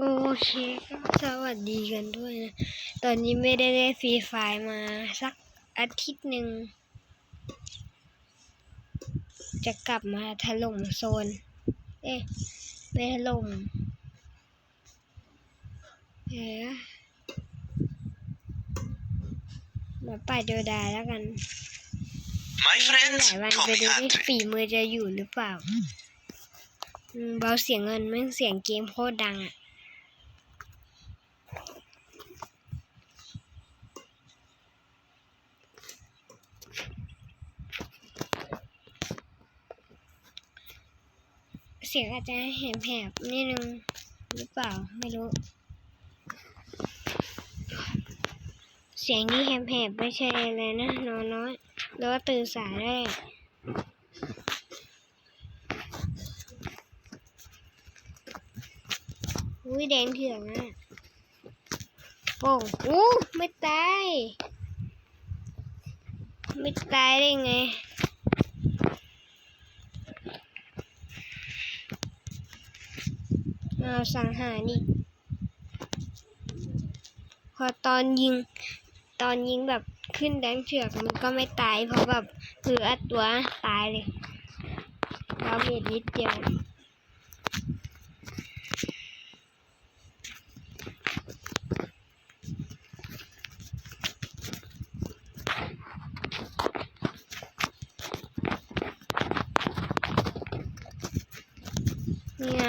โอเคก็สวัสดีกันด้วยนะ ตอนนี้ไม่ได้เล่นฟรีไฟล์มาสักอาทิตย์หนึ่ง จะกลับมาถล่มโซน เอ๊ะ ไม่ถล่มเอ๊ะมาป่าเดียวดายแล้วกัน My ห friends, ลายวันไป coming ดู at ที่ me. ฝีมือจะอยู่หรือเปล่าอืมเบาเสียงเงินแม่งเสียงเกมโคตรดังอะ เสียงอาจจะเห็นแผบนิดนึงหรือเปล่าไม่รู้ เสียงนี้แหบๆไม่ใช่อะไรนะนอนน้อยแล้วก็ตื่นสายได้อุ้ยแดงเถื่อนอะโอ้อู้ไม่ตาย ไม่ตายได้ไง เอา สังหารอีกพอตอนยิง ตอนยิงแบบขึ้นแดงเถือกมันก็ไม่ตาย เพราะแบบคืออัดตัวตายเลยเราเม็ดนิดเดียวนี่ไง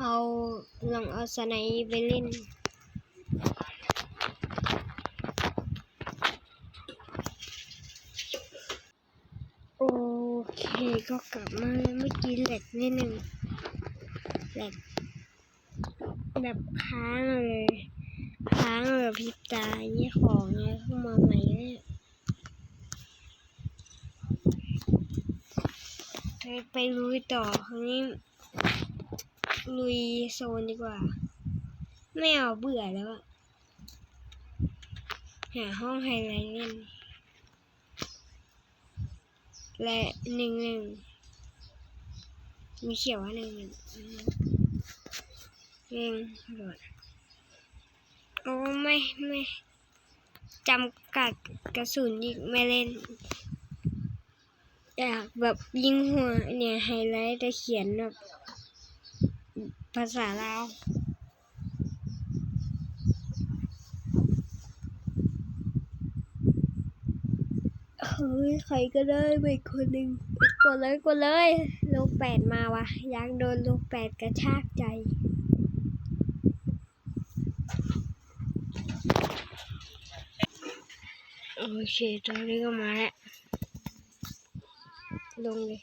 เอาลองเอา สไนป์ไปเล่นโอเคก็กลับมาเมื่อกี้แหลกนิดหนึ่งแหลกแบบค้างเลยค้างแบบพิบตาอย่างนี้ของอะไรเข้ามาใหม่เนี่ยไปไปลุยต่อครั้งนี้ลุยโซนดีกว่า ไม่เอาเบื่อแล้วอะหาห้องไฮไลท์เล่นและหนึ่งหนึ่งมีเขียวว่าหนึ่งหนึ่งอืมเองโหลดโอ้ไม่ไม่จำกัดกระสุนอีกไม่เล่นอยากแบบยิงหัวเนี่ยไฮไลท์จะเขียนแบบภาษาลาว เฮ้ยใครก็ได้ไปคนหนึ่งกดเลยกดเลยลูกแปดมาวะอยากโดนลูกแปดกระชากใจ โอเคตอนนี้ก็มาแล้วลงเลย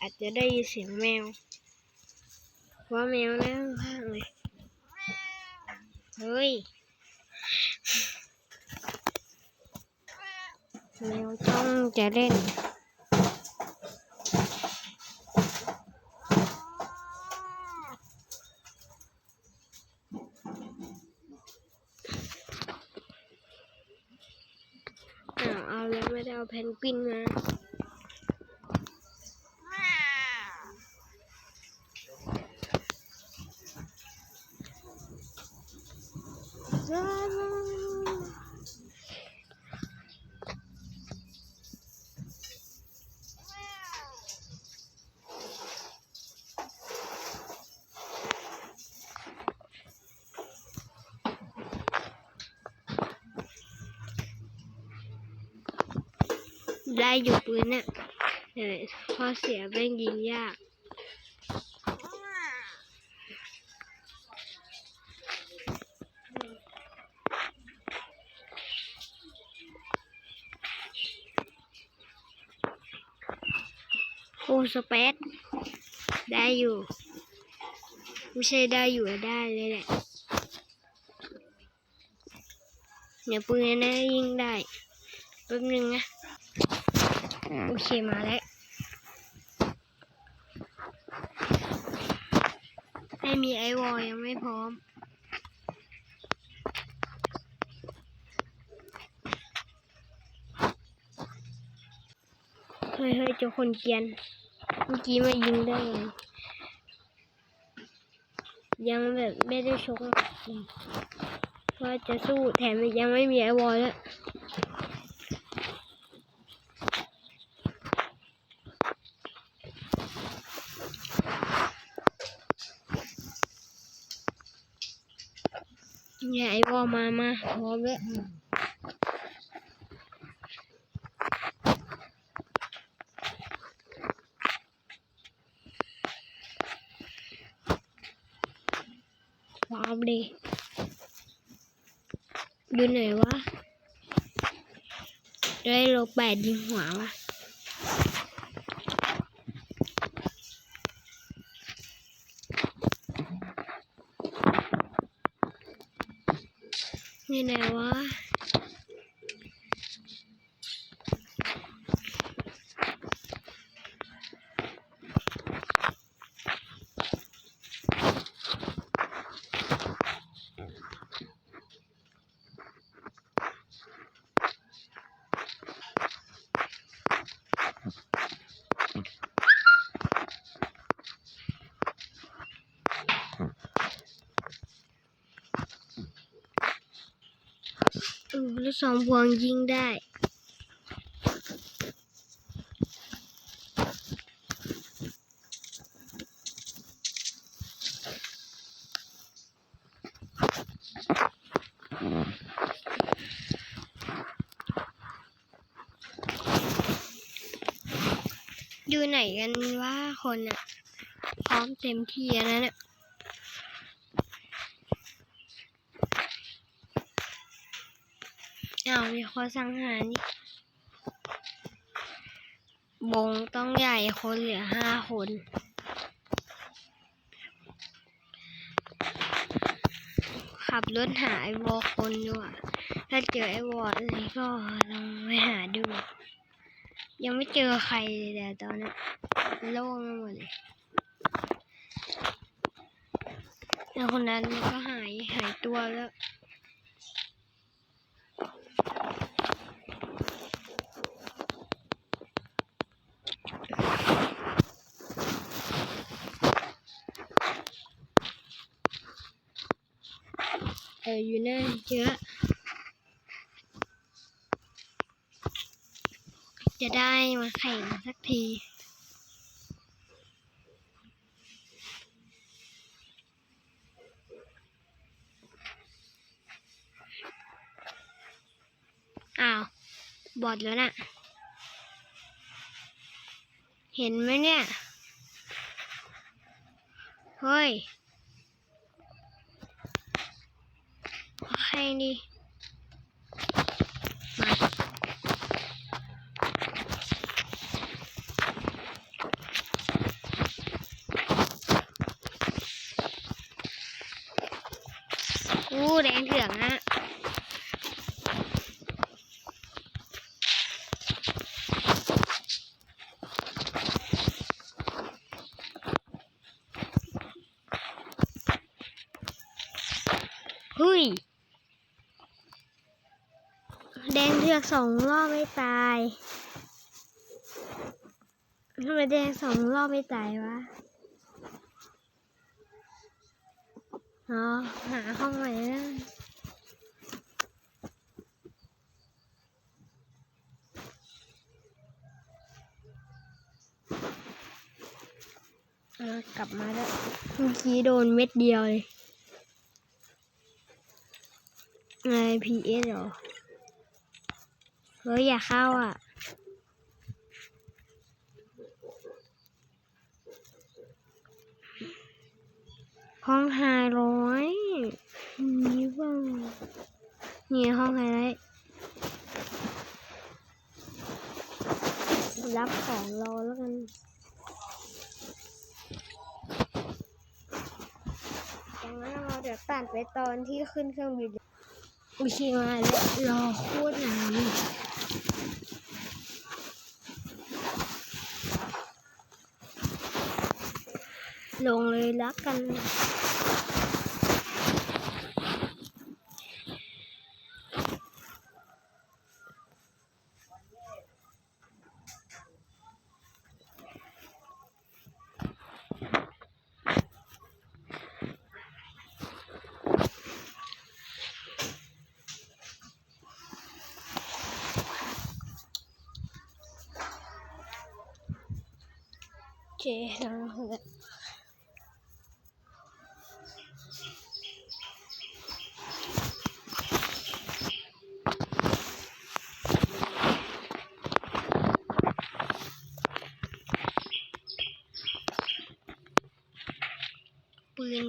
อาจจะได้ยินเสียงแมวว่าแมวนะข้างเลย เฮ้ย แมวจ้องจะเล่น อ้าวเอาแล้วไม่ได้เอาแพนกวินมา ได้อยู่ปืนน่ะแต่พอเสียแม่งยิงยาก โอ้สเปซได้อยู่ ไม่ใช่ได้อยู่ได้เลยแหละเนี่ยปืนนะยิงได้แป๊บนึงนะ โอเคมาแล้วไม่มีไอวอลยังไม่พร้อม เฮ้ยเฮ้ยเจ้าคนเกียน เมื่อกี้มายิงได้ไงยังแบบไม่ได้ชกหมัดเลยว่าจะสู้แถมยังไม่มีไอวอลแล้วยเนี่ยไอวอล มามาพร้อมแล้วพร้อมดิดูไหนวะ ได้โลแปดยิงหัววะ นี่ไหนวะ อือแล้วสองพวงยิงได้ อยู่ไหนกันว่าคนอะพร้อมเต็มที่แล้วนะเนี่ย อ้าวมีคนสังหารนี่วงต้องใหญ่คนเหลือห้าคน ขับรถหาไอ้วอคนด้วยถ้าเจอไอ้วออะไรก็ลองไปหาดู ยังไม่เจอใครเลยแต่ตอนนี้โล่งหมดเลยแล้วคนนั้นก็หายหายตัวแล้ว เอออยู่หน้าเยอะ จะได้มาแข่งสักที อ้าว บอดแล้วน่ะ เห็นไหมเนี่ย เฮ้ยแข่งดิมาอู้แดงเถืองอะเฮ้ย แดงเถื อกสองรอบไม่ตายทำไมแดงสองรอบไม่ตายวะอ๋อหาห้องใหม่แล้วอ่ากลับมาแล้วเมื่อกี้โดนเม็ดเดียวเลยไงพีเอสเหรอ เฮ้ยอย่าเข้าอะ ห้องไฮร้อยนี่บ้างนี่ห้องไฮไลท์รับของรอแล้วกันอย่างนั้นเราเดี๋ยวตัดไปตอนที่ขึ้นเครื่องบินโอเคมาแล้วรอโคตรนาน ลงเลยละกัน Okay,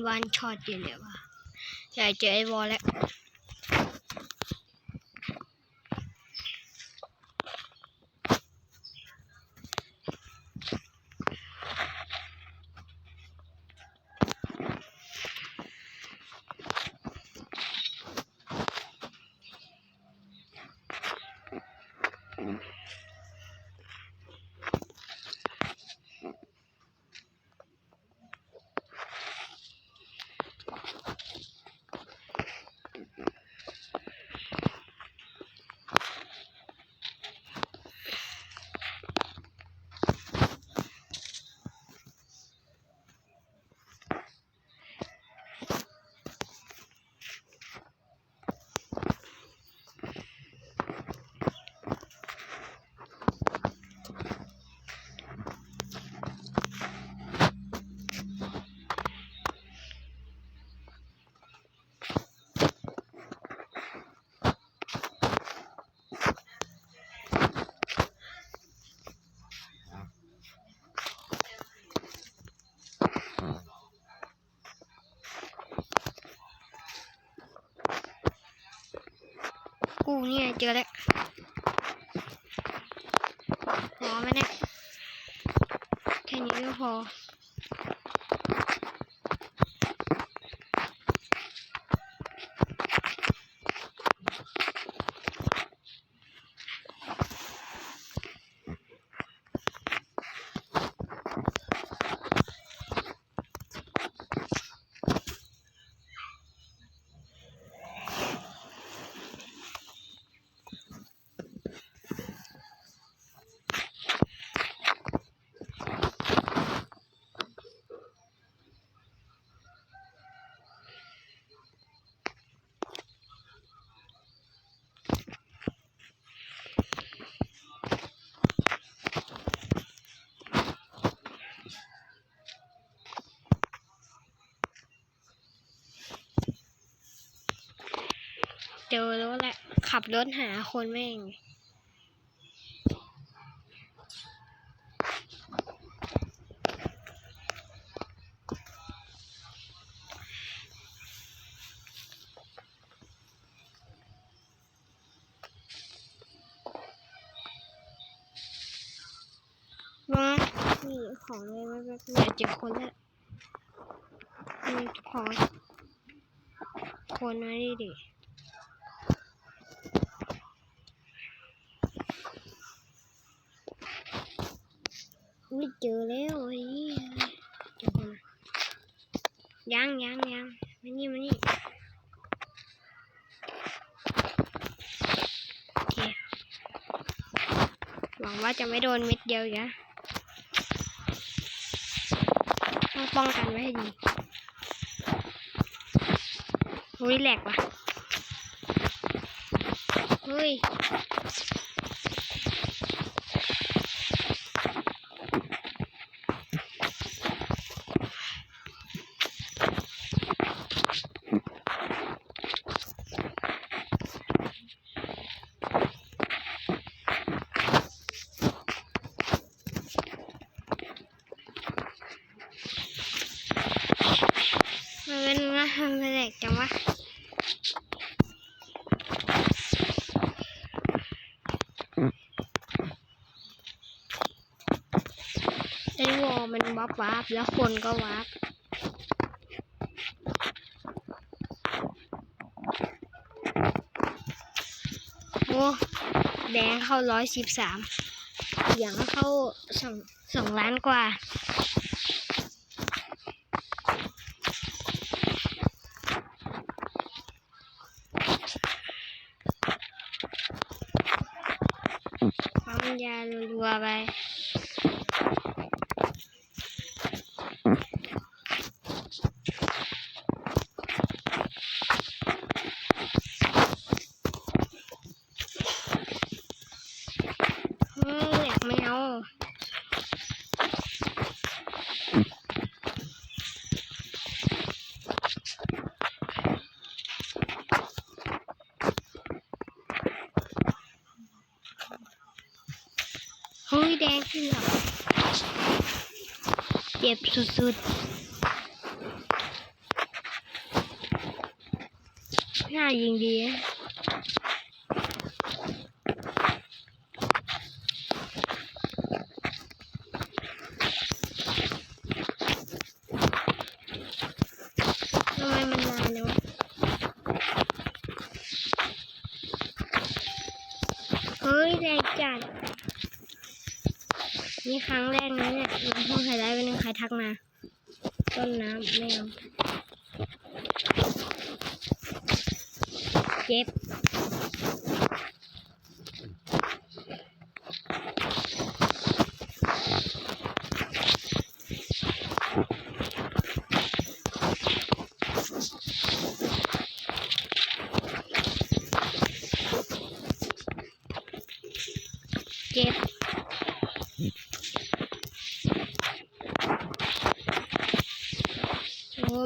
วันช็อตอยู่เลยวะอยากเจอไอ้วอลแล้ว กูเนี่ยเจอแล้วพอไหมเนี่ยแค่นี้ก็พอ เจอแล้แหละ ขับรถหาคนแม่ง ว่านี่ของเลยว่าแบบอยากเจอคนแล้วนี่ขอคนมาดิดิ ไม่เจอแล้วไอ้เหี้ยเจอคนยังยังยังมานี่มานี่โอเคหวังว่าจะไม่โดนเม็ดเดียวอีกนะต้องป้องกันไว้ให้ดีอุ้ยแหลกว่ะเฮ้ย ทำเป็นเด็กจังวะไอ้วอลมันวับวับแล้วคนก็วับโอ้แดงเข้าร้อยสิบสามเหลืองเข้าสองสองล้านกว่า ปั๊มยารัวๆไป เฮ้ยอยากไม่เอา แดงเผือเจ็บสุดๆน่ายิงดีอะทำไมมันนานเนาะเฮ้ยแรงจัด นี่ครั้งแรกนะเนี่ยน้ำพ่อใค รได้เป็นงใครทักมา ต้นน้ำไม่เอาเจ็บ เจ็บ โอ้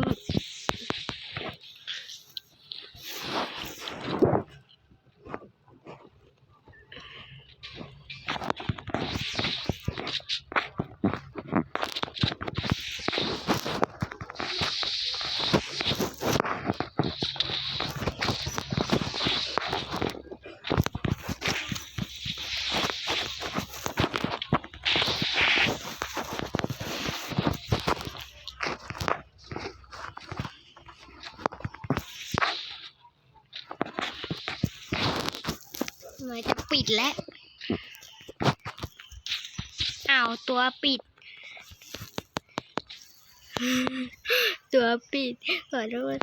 มหน่อยจะ ปิดแล้วอ้าวตัวปิด ตัวปิดขอโทษ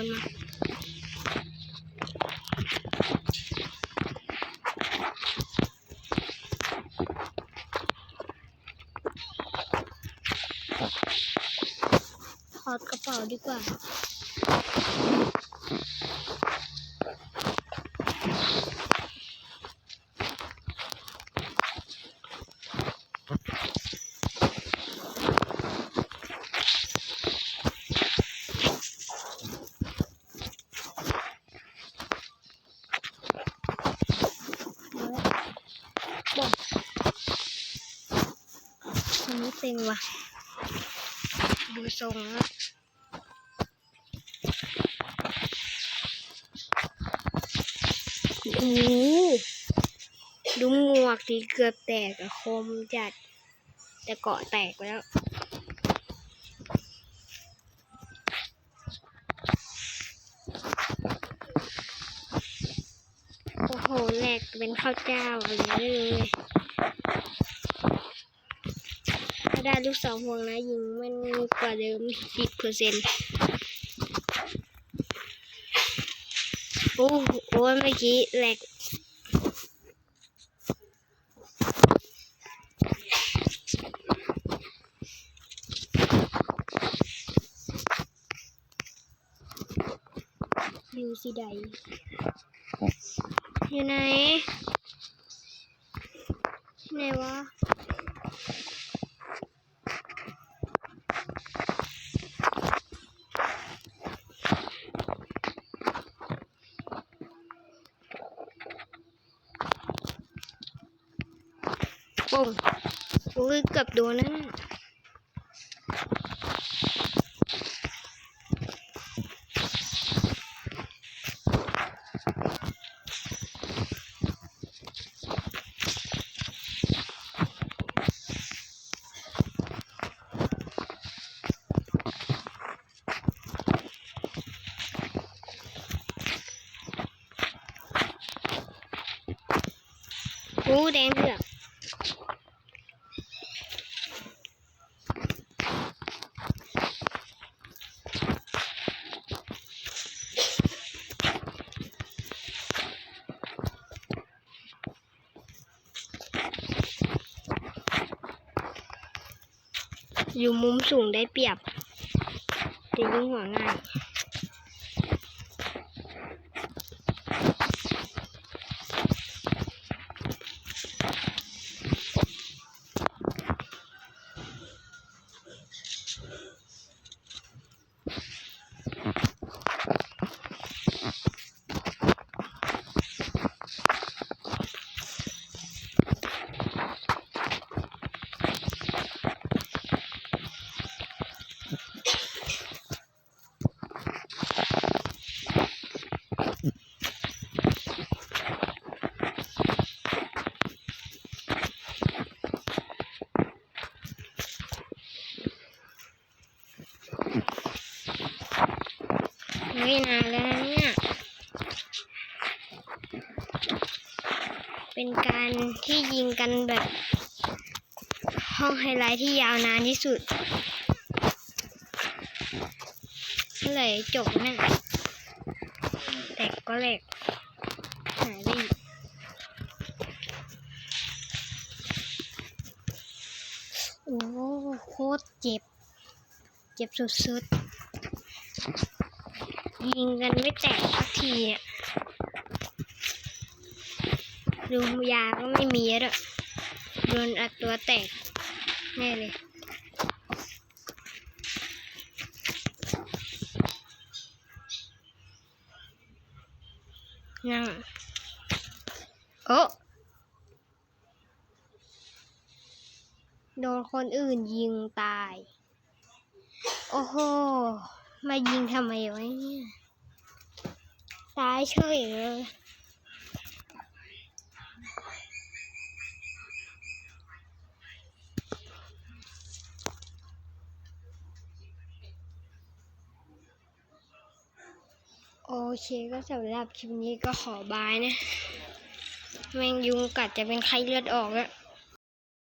คนมาถอดกระเป๋าดีกว่า บอกคนนี้เต็งว่ะ ดูทรงนะโอ้ดูหมวกดีเกือบแตกอะคมจัด แต่เกาะแตกแล้ว เป็นข้าวเจ้าอย่างนี้เลยถ้าได้ลูกสองพวงนะ ยิงมันกว่าเดิมสิบเปอร์เซ็นต์โอ้โหเมื่อกี้แหลกอยู่สิใด อยู่ไหนวะ ปุ้งอุ้ยเกือบโดนนั่นน่ะอู้แดงเผือก อยู่มุมสูงได้เปรียบจะยิงหัวง่าย ไม่นานแล้วนะเนี่ย เป็นการที่ยิงกันแบบ ห้องไฮไลท์ที่ยาวนานที่สุดเลยจบเนะแต่ก็เล็ก เจ็บสุดๆ ยิงกันไม่แตกสักทีอะดูยาก็ไม่มีแล้วโดนอัดตัวแตก แน่เลยนั่งโอ้โดนคนอื่นยิงตาย โอ้โห มายิงทำไมวะเนี่ยตายเฉยเลยโอเคก็สำหรับคลิปนี้ก็ขอบายนะ แมงยุงกัดจะเป็นไข้เลือดออกแล้ว